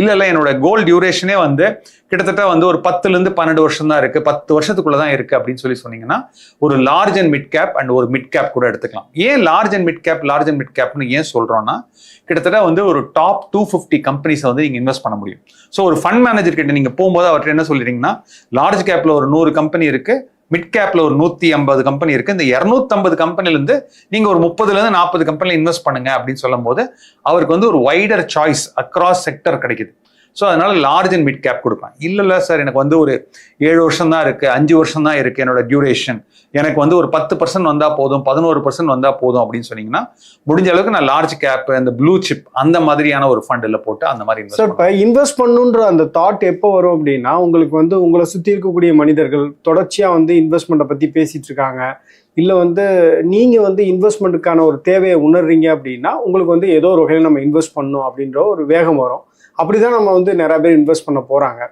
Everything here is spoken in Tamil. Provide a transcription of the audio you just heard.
இல்லை இல்லை என்னோட கோல் டியூரேஷனே வந்து கிட்டத்தட்ட வந்து ஒரு பத்துலேருந்து பன்னெண்டு வருஷம் தான் இருக்குது பத்து வருஷத்துக்குள்ள தான் இருக்குது அப்படின்னு சொல்லி சொன்னீங்கன்னா ஒரு large and mid cap and ஒரு மிட் கேப் கூட எடுத்துக்கலாம். ஏன் large and mid cap large and mid கேப்னு ஏன் சொல்கிறோன்னா கிட்டத்தட்ட வந்து ஒரு டாப் டூ ஃபிஃப்டி கம்பெனிஸை வந்து நீங்கள் இன்வெஸ்ட் பண்ண முடியும். ஸோ ஒரு ஃபண்ட் மேனேஜர் கிட்ட நீங்கள் போகும்போது அவர்கிட்ட என்ன சொல்லிடுறீங்கன்னா லார்ஜ் கேப்பில் ஒரு நூறு கம்பெனி இருக்குது மிட் கேப்ல ஒரு நூத்தி ஐம்பது கம்பெனி இருக்கு. இந்த இரநூத்தம்பது கம்பெனில இருந்து நீங்க ஒரு முப்பதுல இருந்து நாற்பது கம்பெனில இன்வெஸ்ட் பண்ணுங்க அப்படின்னு சொல்லும் போது அவருக்கு வந்து ஒரு வைடர் சாய்ஸ் அக்ராஸ் செக்டர் கிடைக்குது. ஸோ அதனால லார்ஜ் அண்ட் மிட் கேப் கொடுப்பேன் இல்ல இல்ல சார் எனக்கு வந்து ஒரு ஏழு வருஷம் தான் இருக்கு அஞ்சு வருஷம் தான் இருக்கு என்னோட டியூரேஷன் எனக்கு வந்து ஒரு பத்து பர்சன்ட் வந்தா போதும் பதினோரு பர்சன்ட் வந்தா போதும் அப்படின்னு சொன்னீங்கன்னா முடிஞ்ச அளவுக்கு நான் லார்ஜ் கேப் அந்த ப்ளூ சிப் அந்த மாதிரியான ஒரு ஃபண்டில் போட்டு அந்த மாதிரி சார் இப்போ இன்வெஸ்ட் பண்ணுன்ற அந்த தாட் எப்போ வரும் அப்படின்னா உங்களுக்கு வந்து உங்களை சுற்றி இருக்கக்கூடிய மனிதர்கள் தொடர்ச்சியாக வந்து இன்வெஸ்ட்மெண்ட்டை பற்றி பேசிட்டு இருக்காங்க. இல்லை வந்து நீங்கள் வந்து இன்வெஸ்ட்மெண்ட்டுக்கான ஒரு தேவையை உணர்றீங்க அப்படின்னா உங்களுக்கு வந்து ஏதோ ஒரு வகையில் நம்ம இன்வெஸ்ட் பண்ணணும் அப்படின்ற ஒரு வேகம் வரும். அப்படி தான் நம்ம வந்து நிறைய பேர் இன்வெஸ்ட் பண்ண போகிறாங்க